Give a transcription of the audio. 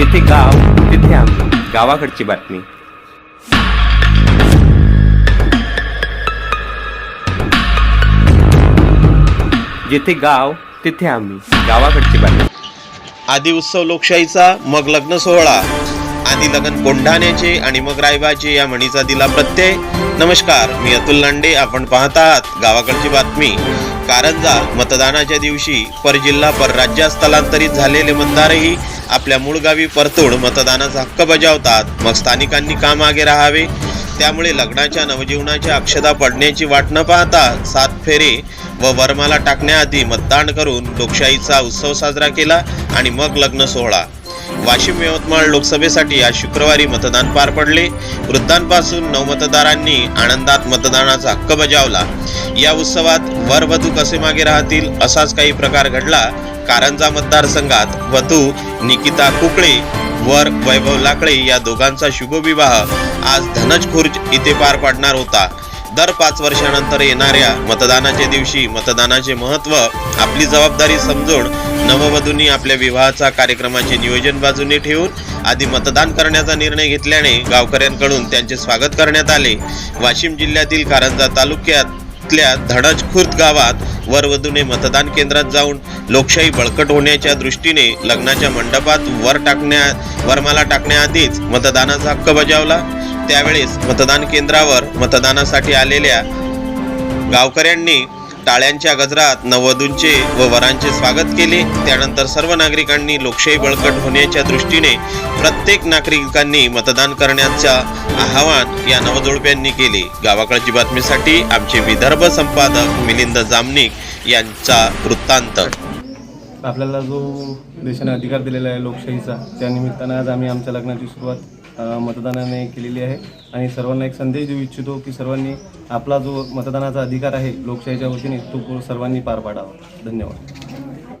जिथे गाव तिथे आम्ही गावाकडची बातमी. जिथे गाव तिथे आम्ही गावाकडची बातमी. आधी उत्सव लोकशाहीचा मग लग्न सोहळा. आधी लग्न कोंढाण्याचे आणि मग रायबाचे या म्हणीचा दिला प्रत्यय. नमस्कार मी अतुल लांडे. आपण पाहत आहात गावाकडची बातमी. कारंजा मतदानाच्या दिवशी परजिल्हा परराज्यात स्थलांतरित झालेले मतदारही आपल्या मूळ गावी परतून मतदानाचा हक्क बजावतात. मग स्थानिकांनी का मागे राहावे? त्यामुळे लग्नाच्या नवजीवनाच्या अक्षता पडण्याची वाट न पाहता सात फेरे व वरमाला टाकण्याआधी मतदान करून लोकशाहीचा उत्सव साजरा केला आणि मग लग्न सोहळा. वाशिम यवतमाळ लोकसभेसाठी आज शुक्रवारी मतदान पार पडले. वृद्धांपासून नवमतदारांनी आनंदात मतदानाचा हक्क बजावला. या उत्सवात वर वधू कसे मागे राहतील असाच काही प्रकार घडला. कारंजा मतदारसंघात वधू निकिता कुकळे वर वैभव लाकडे या दोघांचा शुभविवाह आज धनज खुर्ज इथे पार पडणार होता. दर पाच वर्षानंतर येणाऱ्या मतदानाच्या दिवशी मतदानाचे महत्त्व आपली जबाबदारी समजून नववधूंनी आपल्या विवाहाचा कार्यक्रमाचे नियोजन बाजूने ठेवून आधी मतदान करण्याचा निर्णय घेतल्याने गावकऱ्यांकडून त्यांचे स्वागत करण्यात आले. वाशिम जिल्ह्यातील कारंजा तालुक्यातल्या धडज खुर्द गावात वरवधूने मतदान केंद्रात जाऊन लोकशाही बळकट होण्याच्या दृष्टीने लग्नाच्या मंडपात वर टाकण्या वरमाला टाकण्याआधीच मतदानाचा हक्क बजावला. त्यावेळेस मतदान केंद्रावर मतदानासाठी आलेल्या गावकऱ्यांनी टाळ्यांच्या गजरात नववधूंचे व वरांचे स्वागत केले. त्यानंतर सर्व नागरिकांनी लोकशाही बळकट होण्याच्या दृष्टीने प्रत्येक नागरिकांनी मतदान करण्याचा आवाहन या नवजोडप्यांनी केले. गावाकडची बातमीसाठी आमचे विदर्भ संपादक मिलिंद जामनिक यांचा वृत्तांत. आपल्याला जो देशाने अधिकार दिलेला आहे लोकशाहीचा त्या निमित्तानं आज आम्ही आमच्या लग्नाची सुरुवात मतदानाने केलेली आहे. आणि सर्वांना एक संदेश देऊ इच्छितो की सर्वांनी आपला जो मतदानाचा अधिकार आहे लोकशाहीच्या वतीने तो सर्वांनी पार पाडावा. धन्यवाद.